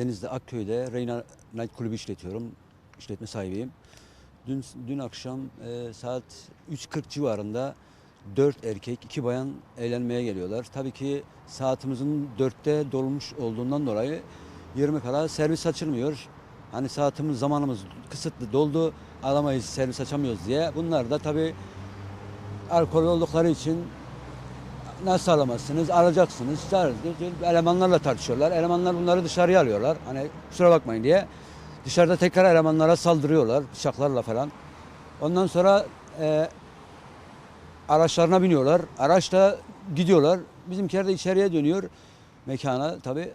Denizli Akköy'de Reyna Night Kulübü işletiyorum. İşletme sahibiyim. Dün, dün akşam e, saat 3.40 civarında 4 erkek, 2 bayan eğlenmeye geliyorlar. Tabii ki saatimizin 4'te dolmuş olduğundan dolayı 20 kala servis açılmıyor. Hani saatimiz, zamanımız kısıtlı doldu, alamayız, servis açamıyoruz diye. Bunlar da tabii alkol oldukları için nasıl alamazsınız? Alacaksınız. Çağır- Elemanlarla tartışıyorlar. Elemanlar bunları dışarıya alıyorlar. Hani kusura bakmayın diye. Dışarıda tekrar elemanlara saldırıyorlar. Bıçaklarla falan. Ondan sonra e, araçlarına biniyorlar. Araçla gidiyorlar. Bizimkiler de içeriye dönüyor. Mekana tabii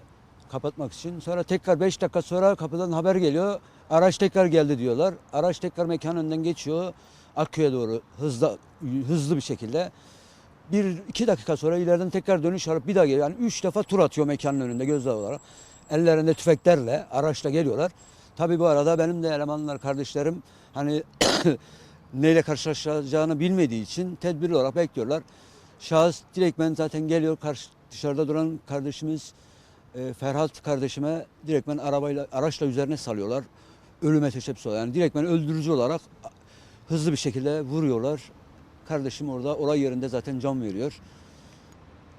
kapatmak için. Sonra tekrar 5 dakika sonra kapıdan haber geliyor. Araç tekrar geldi diyorlar. Araç tekrar mekanın önünden geçiyor. Akköy'e doğru hızlı hızlı bir şekilde. Bir iki dakika sonra ileriden tekrar dönüş alıp bir daha geliyor. Yani üç defa tur atıyor mekanın önünde gözler olarak. Ellerinde tüfeklerle araçla geliyorlar. Tabii bu arada benim de elemanlar kardeşlerim hani neyle karşılaşacağını bilmediği için tedbirli olarak bekliyorlar. Şahıs direktmen zaten geliyor karşı dışarıda duran kardeşimiz e, Ferhat kardeşime direktmen arabayla araçla üzerine salıyorlar. Ölüme teşebbüs oluyor. Yani direktmen öldürücü olarak hızlı bir şekilde vuruyorlar. Kardeşim orada olay yerinde zaten can veriyor.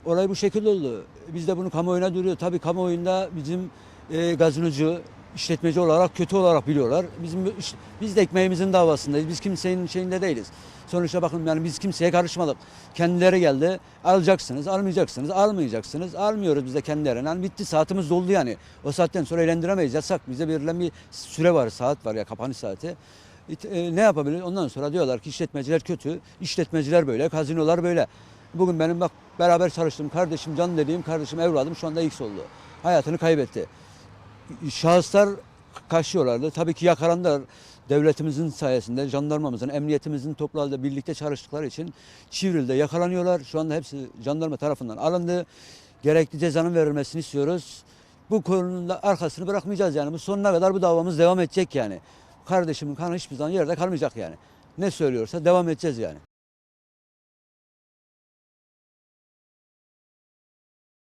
Olay bu şekilde oldu. Biz de bunu kamuoyuna duyuruyor. Tabii kamuoyunda bizim e, gazinocu, işletmeci olarak kötü olarak biliyorlar. Bizim biz de ekmeğimizin davasındayız. Biz kimsenin şeyinde değiliz. Sonuçta bakın yani biz kimseye karışmadık. Kendileri geldi. Alacaksınız, almayacaksınız, almayacaksınız. Almıyoruz biz de kendilerine. Yani bitti saatimiz doldu yani. O saatten sonra eğlendiremeyiz. Yasak. Bize verilen bir süre var, saat var ya kapanış saati. E, ne yapabilir? Ondan sonra diyorlar ki işletmeciler kötü, işletmeciler böyle, kazinolar böyle. Bugün benim bak beraber çalıştığım kardeşim, can dediğim kardeşim, evladım şu anda X oldu. Hayatını kaybetti. Şahıslar kaçıyorlardı. Tabii ki yakalandılar. Devletimizin sayesinde, jandarmamızın, emniyetimizin toplarla birlikte çalıştıkları için Çivril'de yakalanıyorlar. Şu anda hepsi jandarma tarafından alındı. Gerekli cezanın verilmesini istiyoruz. Bu konunun arkasını bırakmayacağız yani. Bu sonuna kadar bu davamız devam edecek yani. Kardeşimin kanı hiçbir zaman yerde kalmayacak yani. Ne söylüyorsa devam edeceğiz yani.